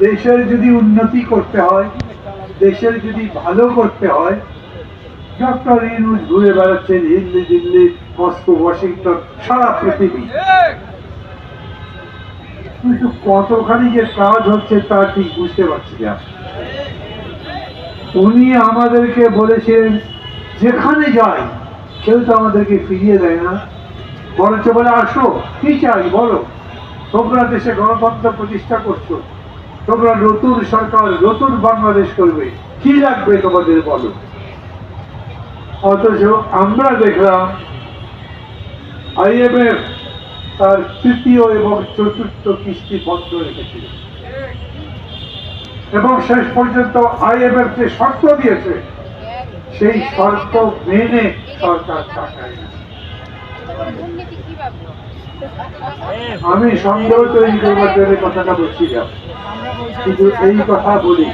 দেশের যদি উন্নতি করতে হয়, দেশের যদি ভালো করতে হয়, ডক্টর ইনুস ঘুরে বেড়াচ্ছেন হিন্দি, দিল্লি, মস্কো, ওয়াশিংটন, সারা পৃথিবী। কিন্তু কতখানি যে কাজ হচ্ছে তা ঠিক বুঝতে পারছি না। উনি আমাদেরকে বলেছেন, যেখানে যাই, কেউ তো আমাদেরকে ফিরিয়ে দেয় না। বরঞ্চ বলে, আসো কি চাই বলো। তোমরা দেশে গণতন্ত্র প্রতিষ্ঠা করছ। তোমরা নতুন সরকার, নতুন বাংলাদেশ করবে। কি লাগবে তোমাদের বলো? অথচ আমরা দেখলাম আইএমএফ তার তৃতীয় এবং চতুর্থ কিস্তি বন্ধ রেখেছিল। এবং শেষ পর্যন্ত আইএমএফ যে শর্ত দিয়েছে, সেই শর্ত মেনে সরকার কীভাবে আমি সন্দেহ তৈরি করবার জন্য কথাটা বলছি না কিন্তু এই কথা বলি।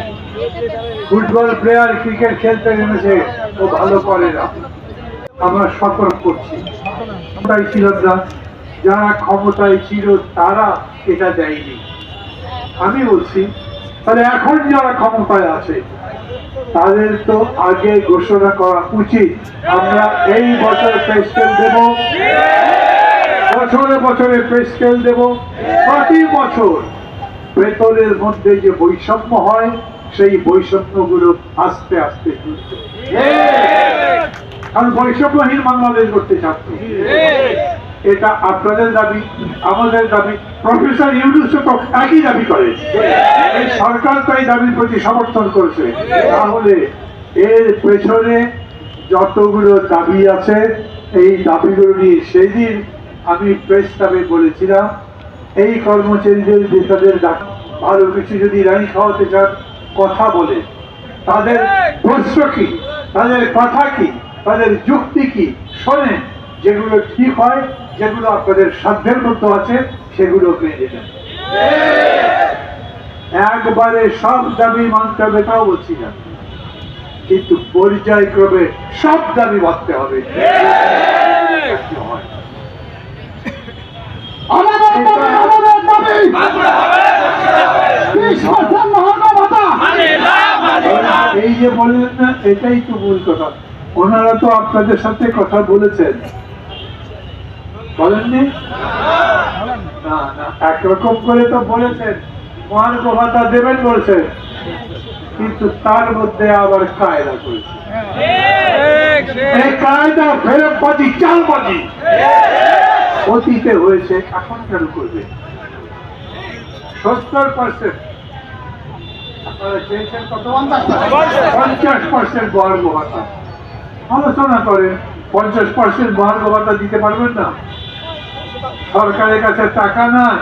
ফুটবল প্লেয়ার ক্রিকেট খেলতে নেমেছে, ও ভালো করে না। আমরা সতর্ক করছি। ক্ষমতায় ছিল না যারা ক্ষমতায় ছিল, তারা এটা দেয়নি। আমি বলছি, তাহলে এখন যারা ক্ষমতায় আছে, তাদের তো আগে ঘোষণা করা উচিত। আমরা এই বছর পেস্টেল দেব। বছরে বছরে পে স্কেল দেব। প্রতি বছর বেতনের মধ্যে যে বৈষম্য হয়, সেই বৈষম্যগুলো আস্তে আস্তে কারণ বৈষম্যহীন বাংলাদেশ করতে চাচ্ছে। এটা আপনাদের দাবি, আমাদের দাবি। প্রফেসর ইউনুস তো একই দাবি করে। সরকার তো এই দাবির প্রতি সমর্থন করেছে। তাহলে এর পেছনে যতগুলো দাবি আছে, এই দাবিগুলো নিয়ে সেই দিন আমি প্রেস ক্লাবে বলেছিলাম এই কর্মচারীদের যে তাদের ভালো কিছু যদি রানি খাওয়াতে চান কথা বলে। তাদের প্রশ্ন কি? তাদের কথা কি? তাদের যুক্তি কি? শোনেন যেগুলো ঠিক হয় যেগুলো আপনাদের সাধ্যের মধ্যে আছে সেগুলো পেয়ে দেবেন একবারে সব দাবি মানতে হবে তাও বলছি না। কিন্তু পর্যায়ক্রমে সব দাবি মানতে হবে। হয়। আমাদের দাবি আমাদের দাবি। এই যে বললেন না এটাই তো মূল কথা। ওনারা তো আপনাদের সাথে কথা বলেছেন। বলেননি? না না একরকম করে তো বলেছেন। মহার্ঘ ভাতা দেবেন বলছেন। কিন্তু তার মধ্যে আবার কায়দা করেছে এই কায়দা ফেরতবাজি চালবাজি। অতীতে হয়েছে, এখন কেন করবে? সত্তর পার্সেন্ট পঞ্চাশ পার্সেন্ট দিতে পারবেন না? সরকারের কাছে টাকা নাই।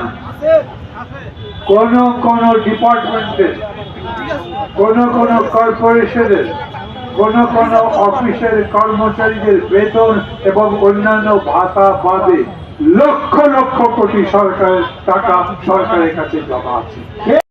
কোন কোন ডিপার্টমেন্টের কোন কোন কর্পোরেশনের, কোন কোন অফিসের কর্মচারীদের বেতন এবং অন্যান্য ভাতা বাদে লক্ষ লক্ষ কোটি সরকারের টাকা সরকারের কাছে জমা আছে।